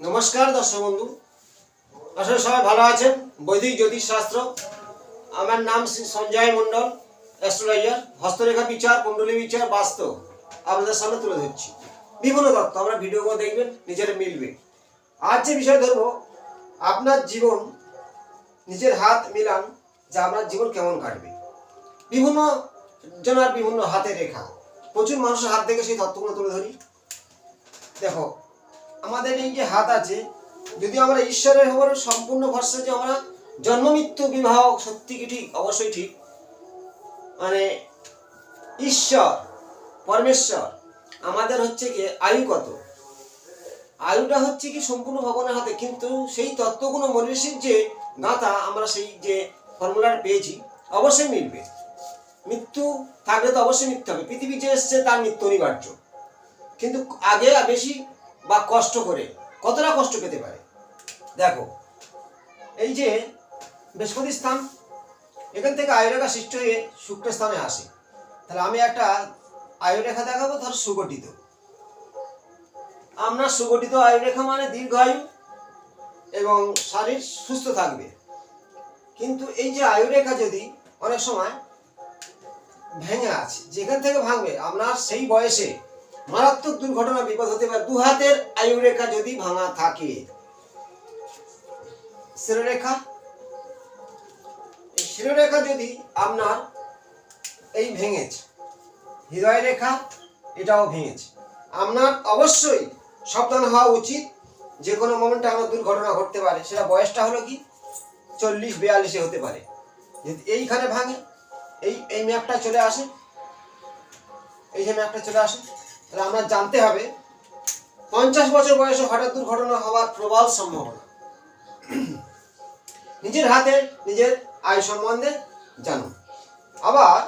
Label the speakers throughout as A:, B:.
A: নমস্কার দর্শক বন্ধু। আসলে সবাই ভালো আছেন? বৈদিক জ্যোতিষ শাস্ত্র। আমার নাম সঞ্জয় মণ্ডল অ্যাস্ট্রোলজার হস্তরেখা বিচার, কুণ্ডলী বিচার, বাস্তব। আপনাদের সামনে তুলে ধরছি। বিভিন্ন তথ্য আমরা ভিডিওগুলো দেখবেন, নিজের মিলবে। আজ যে বিষয় ধরবো, আপনার জীবন, নিজের হাত মিলান, যে আপনার জীবন কেমন কাটবে। বিভিন্ন জনার বিভিন্ন হাতে রেখা। প্রচুর মানুষের হাত থেকে সেই তথ্যগুলো তুলে ধরি। দেখো আমাদের এই যে হাত আছে। যদি আমরা ঈশ্বরের হবার সম্পূর্ণ ভরসা যে আমরা জন্ম, মৃত্যু, বিবাহ সত্যি কি ঠিক, অবশ্যই ঠিক। মানে ঈশ্বর, পরমেশ্বর, আমাদের হচ্ছে কি, আয়ু কত? আয়ুটা হচ্ছে কি সম্পূর্ণ ভগবানের হাতে, কিন্তু সেই তত্ত্বগুলো মনীষীর যে গাঁথা আমরা সেই যে ফর্মুলাটা পেয়েছি, অবশ্যই মিলবে। মৃত্যু থাকলে তো অবশ্যই মৃত্যু হবে। পৃথিবী যে এসছে তার মৃত্যু অনিবার্য। কিন্তু আগে বেশি বা কষ্ট করে, কতটা কষ্ট পেতে পারে? দেখো, এই যে বৃহস্পতি স্থান, এখান থেকে আয়ুরেখা সৃষ্টি হয়ে শুক্র স্থানে আসে। তাহলে আমি একটা আয়ুরেখা দেখাবো, ধর সুগঠিত। আমরা সুগঠিত আয়ুরেখা মানে দীর্ঘায়ু এবং শরীর সুস্থ থাকবে। কিন্তু এই যে আয়ুরেখা যদি অনেক সময় ভেঙে আছে, যেখান থেকে ভাঙবে আপনার সেই বয়সে মারাত্মক দুর্ঘটনা, বিপদ হতে পারে। দু হাতের আয়ুরেখা যদি ভাঙা থাকে, শিরোরেখা শিরোরেখা যদি আপনার এই ভেঙেছে, হৃদয় রেখা, এটাও ভেঙেছে। আপনার অবশ্যই সাবধান হওয়া উচিত যে কোনো মোমেন্টে আমার দুর্ঘটনা ঘটতে পারে। সেটা বয়সটা হলো কি? চল্লিশ, বিয়াল্লিশে হতে পারে। যদি এইখানে ভাঙে, এই এই ম্যাপটা চলে আসে, এই যে ম্যাপটা চলে আসে তাহলে আমরা জানতে হবে, পঞ্চাশ বছর বয়সে হঠাৎ দুর্ঘটনা হওয়ার প্রবল সম্ভাবনা। নিজের হাতে, নিজের আয় সম্বন্ধে জানুন। আবার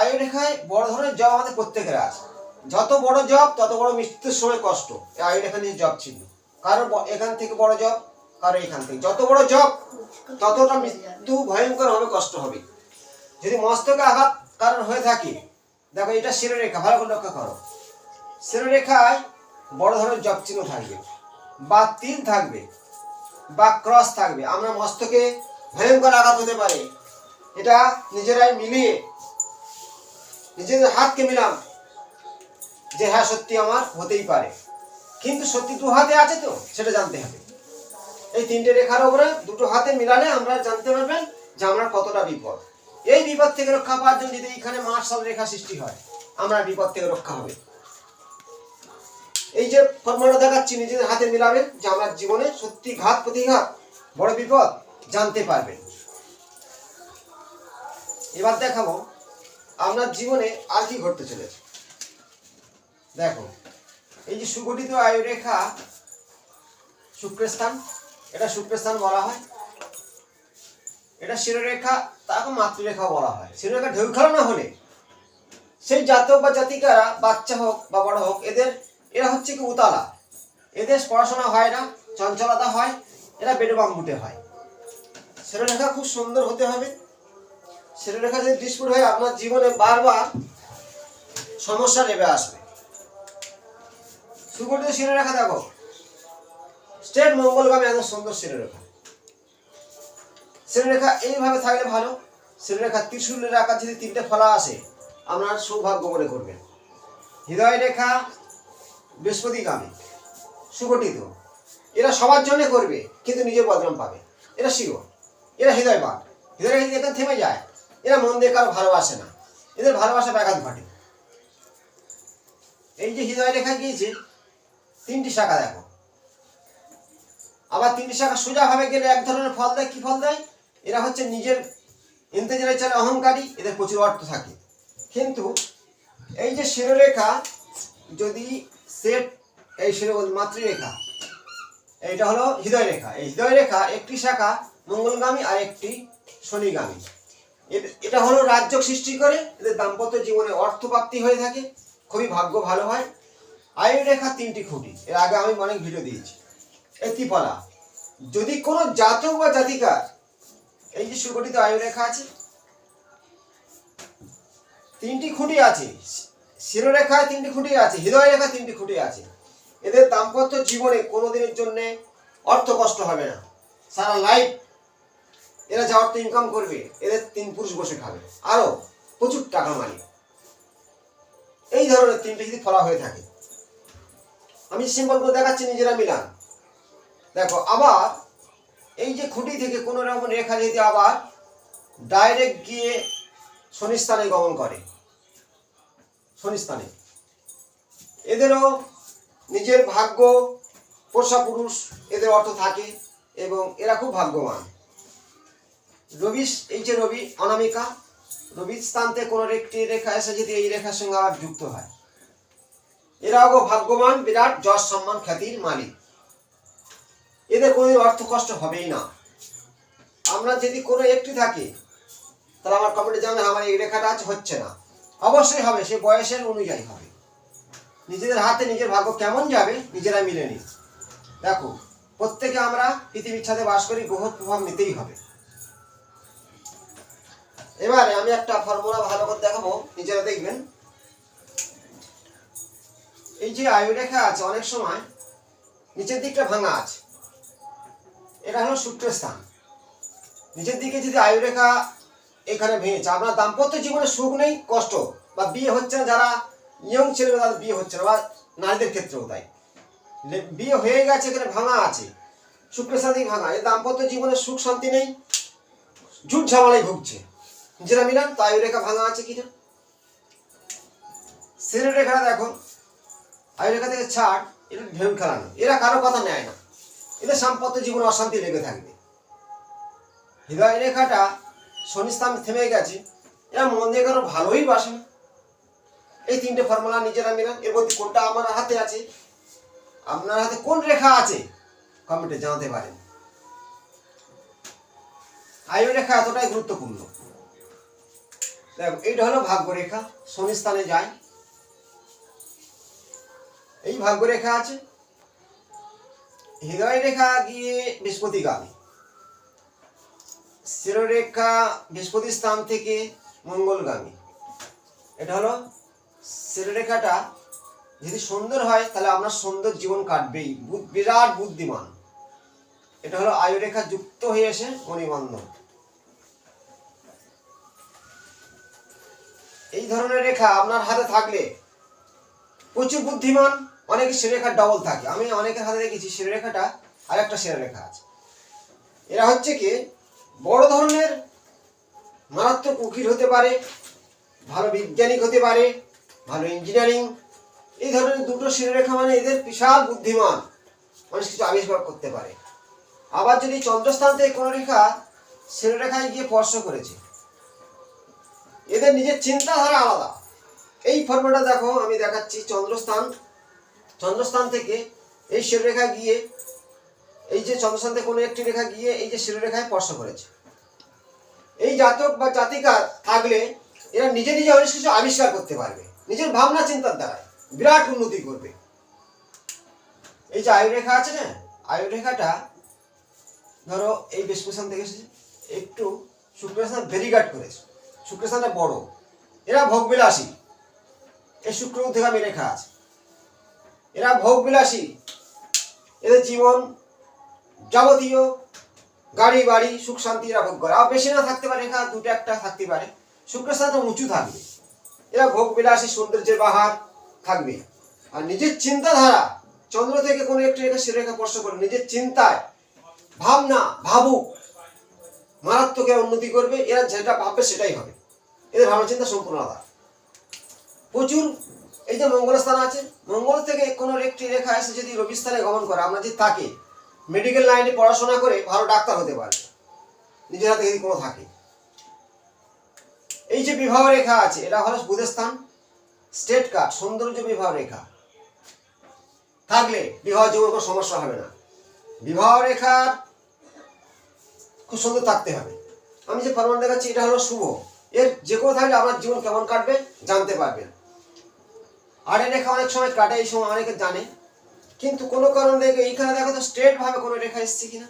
A: আয়ু রেখায় বড় ধরনের জব আমাদের প্রত্যেকের আছে। যত বড় জব, তত বড় মৃত্যুর সময় কষ্ট। আয়ু রেখা নিয়ে জব ছিল। কারও এখান থেকে বড় জব, কারও এখান থেকে। যত বড় জব, ততটা মৃত্যু ভয়ঙ্কর হবে, কষ্ট হবে। যদি মস্তকে আঘাত কারণ হয়ে থাকে, দেখো এটা শিরোরেখা, ভালো করে লক্ষ্য করো। শিরোরেখায় বড় ধরনের চিহ্ন থাকবে, বা তিল থাকবে, বা ক্রস থাকবে। আমরা মস্তকে ভয়ঙ্কর আঘাত হতে পারে। এটা নিজেরাই মিলিয়ে নিজেদের হাতকে মিলাম যে হ্যাঁ সত্যি আমার হতেই পারে। কিন্তু সত্যি দু হাতে আছে তো, সেটা জানতে হবে। এই তিনটে রেখার উপরে দুটো হাতে মিলালে আমরা জানতে পারবেন যে আমরা কতটা বিপদ। এই বিপদ থেকে রক্ষা পাওয়ার জন্য যদি এখানে মার্শাল রেখা সৃষ্টি হয়, আমরা বিপদ থেকে রক্ষা হবে। এই যে ফর্মুলাটা দেখাচ্ছি, নিজেদের হাতে মিলাবেন যে আমার জীবনে সত্যি ঘাত প্রতিঘাত, বড় বিপদ জানতে পারবেন। এবার দেখাবো, আপনার জীবনে আর কি ঘটতে চলেছে। দেখো, এই যে সুগঠিত আয়ুরেখা শুক্রস্থান এটা শুক্রস্থান বলা হয়। এটা শিরোরেখা, তাকে মাতৃরেখাও বলা হয়। শিরোরেখা ঢেউ খেলানো হলে, সেই জাতক বা জাতিকারা, বাচ্চা হোক বা বড় হোক, এদের এরা হচ্ছে কি উতালা। এদের পড়াশোনা হয় না চঞ্চলতা হয়, এরা বেডে বাম্বুটে হয়। শিরোরেখা খুব সুন্দর হতে হবে। শিরোরেখা যদি ডিসপুট হয় আপনার জীবনে বারবার সমস্যা নেমে আসবে। সুগঠিত শিরোরেখা দেখো। স্টেট মঙ্গলগামী এত সুন্দর শিরোরেখা শিরোরেখা এইভাবে থাকলে ভালো। শিরোরেখা ত্রিশূলের আকার যদি তিনটে ফলা আসে, আপনার সৌভাগ্য মনে করবেন। হৃদয় রেখা বৃহস্পতিগামী সুগঠিত। এরা সবার জন্য করবে, কিন্তু নিজের বদনাম পাবে। এরা শিও এরা হৃদয় রেখা যদি এখানে থেমে যায়। এরা মন দিয়ে কারও ভালোবাসে না। এদের ভালোবাসা ব্যাঘাত ঘটে। এই যে হৃদয় রেখা গিয়েছে, তিনটি শাখা দেখো। আবার তিনটি শাখা সোজাভাবে গেলে এক ধরনের ফল দেয়, কি ফল দেয়? এরা হচ্ছে নিজের চলে অহংকারী, এদের প্রচুর অর্থ থাকে। কিন্তু এই যে শিরোরেখা যদি সেট, এই শিরো মাতৃরেখা। এইটা হলো হৃদয় রেখা এই হৃদয় রেখা একটি শাখা, মঙ্গলগামী আর একটি শনিগামী। এটা হলো রাজ্য সৃষ্টি করে, এদের দাম্পত্য জীবনে অর্থপ্রাপ্তি হয়ে থাকে, খুবই ভাগ্য ভালো হয়। আয়ু রেখা তিনটি খুঁটি, এর আগে আমি অনেক ভিডিও দিয়েছি। ফলা যদি কোনো জাতক বা জাতিকার এই যে সুগঠিত আয়ু রেখা আছে, তিনটি খুঁটি আছে শিরোরেখায় তিনটি খুঁটি আছে, হৃদয় রেখা তিনটি খুঁটি আছে। এদের দাম্পত্য জীবনে কোনোদিনের জন্য অর্থ কষ্ট হবে না। সারা লাইফ এরা যা অর্থ ইনকাম করবে, এদের তিন পুরুষ বসে খাবে। আরও প্রচুর টাকা মালিক। এই ধরনের তিনটে যদি ফলা হয়ে থাকে, আমি সিম্বল করে দেখাচ্ছি, নিজেরা মিলান। দেখো, আবার এই যে খুঁটি থেকে কোনো রকম রেখা যদি আবার ডাইরেক্ট গিয়ে শনিস্থানে গমন করে শনিস্থানে এদেরও নিজের ভাগ্য, পোষা পুরুষ, এদের অর্থ থাকে এবং এরা খুব ভাগ্যবান। রবি এই যে রবি অনামিকা রবির স্থানতে কোনো একটি রেখা এসে যদি এই রেখার সঙ্গে আবার যুক্ত হয়, এরাও ভাগ্যবান, বিরাট, যশ, সম্মান, খ্যাতির মালিক। এদের কোনো অর্থ কষ্ট হবেই না। আমরা যদি কোনো একটি থাকি, তাহলে আমার কমেন্টে জানালে আমার এই রেখাটা আজ হচ্ছে না। অবশ্যই হবে, সে বয়সের অনুযায়ী হবে। নিজেদের হাতে নিজের ভাগ্য কেমন যাবে নিজেরা মিলে নিই দেখো, প্রত্যেকে আমরা পৃথিবীর ছাদে বাস করি গ্রহ প্রভাব নিতেই হবে। এবারে আমি একটা ফর্মুলা ভালো করে দেখাবো, নিজেরা দেখবেন। এই যে আয়ু রেখা আছে, অনেক সময় নিচের দিকটা ভাঙা আছে। এটা হলো সূত্রস্থান। নিচের দিকে যদি আয়ু রেখা এখানে ভেঙেছে আপনার দাম্পত্য জীবনে সুখ নেই, কষ্ট। বা বিয়ে হচ্ছে না, যারা ইয়ং ছেলে তাদের বিয়ে হচ্ছে না, বা নারীদের ক্ষেত্রেও তাই। বিয়ে হয়ে গেছে, এখানে ভাঙা আছে। শুক্রস্থান দিকে ভাঙা। এই দাম্পত্য জীবনে সুখ, শান্তি নেই। ঝুট ঝামেলায় ভুগছে। নিজেরা মিলান তো আয়ু রেখা ভাঙা আছে কিনা সেরে রেখাটা দেখো আয়ু রেখা থেকে ছাড়, এটা ঢেউ খেলানো। এরা কারও কথা নেয় না। এদের সাম্পত্য জীবনে অশান্তি লেগে থাকবে। হৃদয় রেখাটা শনিস্থান থেমে গেছে। এরা মন দিয়ে কারও ভালোই বাসে না। এই তিনটে ফর্মুলা নিজেরা মিলান। এর মধ্যে কোনটা আমার হাতে আছে? আপনার হাতে কোন রেখা আছে? কমেন্টে জানাতে পারেন। আয়ু রেখা এতটাই গুরুত্বপূর্ণ। দেখো, এইটা হলো ভাগ্য রেখা। শনি স্থানে যায়। এই ভাগ্য রেখা আছে। হৃদয় রেখা গিয়ে বৃহস্পতিগামী। শিরোরেখা বৃহস্পতি স্থান থেকে মঙ্গলগামী। এটা হলো শিরোরেখাটা। যদি সুন্দর হয়, তাহলে আপনার সুন্দর জীবন কাটবেই। বিরাট বুদ্ধিমান। এটা হলো আয়ুরেখা যুক্ত হয়ে এসে মণিবন্ধন। এই ধরনের রেখা আপনার হাতে থাকলে প্রচুর বুদ্ধিমান, অনেক শিরোরেখার ডবল থাকে। আমি অনেকের হাতে দেখেছি, শিরোরেখাটা আর একটা শিরোরেখা আছে। এরা হচ্ছে কি বড় ধরনের মারাত্মক উকিল হতে পারে, ভালো বিজ্ঞানিক হতে পারে, ভালো ইঞ্জিনিয়ারিং এই ধরনের দুটো শিরোরেখা মানে এদের বিশাল বুদ্ধিমান, মানুষ কিছু আবিষ্কার করতে পারে। আবার যদি চন্দ্রস্থান থেকে কোনো রেখা শিরোরেখায় গিয়ে স্পর্শ করেছে, এদের নিজের চিন্তাধারা আলাদা। এই ফর্মটা দেখো, আমি দেখাচ্ছি চন্দ্রস্থান। চন্দ্রস্থান থেকে এই শিরোরেখা গিয়ে এই যে চন্দ্রস্থান থেকে কোনো একটি রেখা গিয়ে এই যে শিরোরেখায় স্পর্শ করেছে। এই জাতক বা জাতিকা থাকলে এরা নিজে নিজে অনেক কিছু আবিষ্কার করতে পারবে। নিজের ভাবনা চিন্তার দ্বারা বিরাট উন্নতি করবে। এই যে আয়ুরেখা আছে না, আয়ুরেখাটা ধরো এই বৃষ্পস্থান থেকে এসেছে, একটু শুক্রস্থান ভেরিগার্ড করেছে। শুক্রস্থানটা বড়। এরা ভোগবিলাসী। এই শুক্র থেকে আমি রেখা আছে। এরা ভোগবিলাসী। এদের জীবন যাবতীয় গাড়ি, বাড়ি, সুখ, শান্তি এরা ভোগ করে। আর বেশি না থাকতে পারে রেখা দুটো একটা থাকতে পারে। শুক্রস্থানটা উঁচু থাকবে। এরা ভোগ বিলাসী সৌন্দর্যের বাহার থাকবে। আর নিজের চিন্তাধারা, চন্দ্র থেকে কোনো একটি রেখা সে রেখা স্পর্শ করে, নিজের চিন্তায় ভাবনা, ভাবুক, মারাত্মক উন্নতি করবে। এরা যেটা ভাববে সেটাই হবে। এদের ভাবনা চিন্তা সম্পূর্ণ আলাদা। প্রচুর এই যে মঙ্গল স্থান আছে, মঙ্গল থেকে কোনো একটি রেখা এসে যদি রবি স্থানে গমন করে, আমরা যদি তাকে মেডিকেল লাইনে পড়াশোনা করে ভালো ডাক্তার হতে পারে। নিজের হাতে যদি কোনো থাকে। এই যে বিবাহ রেখা আছে, এটা হলো বুধের স্থান স্টেট কার্ড, সৌন্দর্য বিবাহ রেখা। থাকলে বিবাহ জীবন কোনো সমস্যা হবে না। বিবাহ রেখার খুব সুন্দর থাকতে হবে। আমি যে ফরমান দেখাচ্ছি, এটা হলো শুভ। এর যে কোনো থাকলে আপনার জীবন কেমন কাটবে, জানতে পারবেন। আর এই রেখা অনেক সময় কাটে, এই সময় অনেকে জানে। কিন্তু কোনো কারণ দেখে এইখানে দেখো তো স্ট্রেট ভাবে কোনো রেখা এসছে কিনা।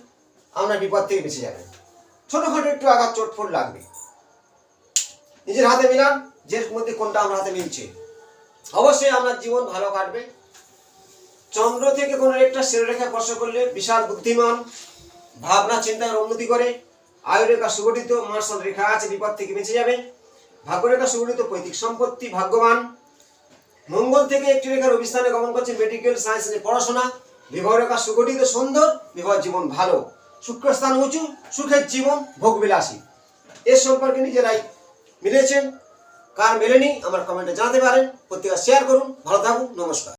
A: আপনার বিপদ থেকে বেঁচে যাবেন ছোটখাটো একটু আঘাত, চোটফোট লাগবে। নিজের হাতে মিলান, যে মধ্যে কোনটা আমার হাতে মিলছে। অবশ্যই আপনার জীবন ভালো কাটবে। চন্দ্র থেকে কোনো একটা শিরোরেখা স্পর্শ করলে বিশাল বুদ্ধিমান ভাবনা, চিন্তার উন্নতি করে। আয়ুরেখা সুগঠিত, মার্শাল রেখা আছে, বিপদ থেকে বেঁচে যাবে। ভাগ্যরেখা সুগঠিত, পৈতৃক সম্পত্তি, ভাগ্যবান। মঙ্গল থেকে একটি রেখার অভিস্থানে গমন করছে মেডিকেল সায়েন্স নিয়ে পড়াশোনা। বিবাহ রেখা সুগঠিত, সুন্দর বিবাহ জীবন ভালো। শুক্রস্থান উঁচু, সুখের জীবন ভোগবিলাসী। এর সম্পর্কে নিজেরাই মিলেছেন। কার মেলেনি, আমার কমেন্টে জানাতে পারেন। পত্রিকা শেয়ার করুন। ভালো থাকুন, নমস্কার।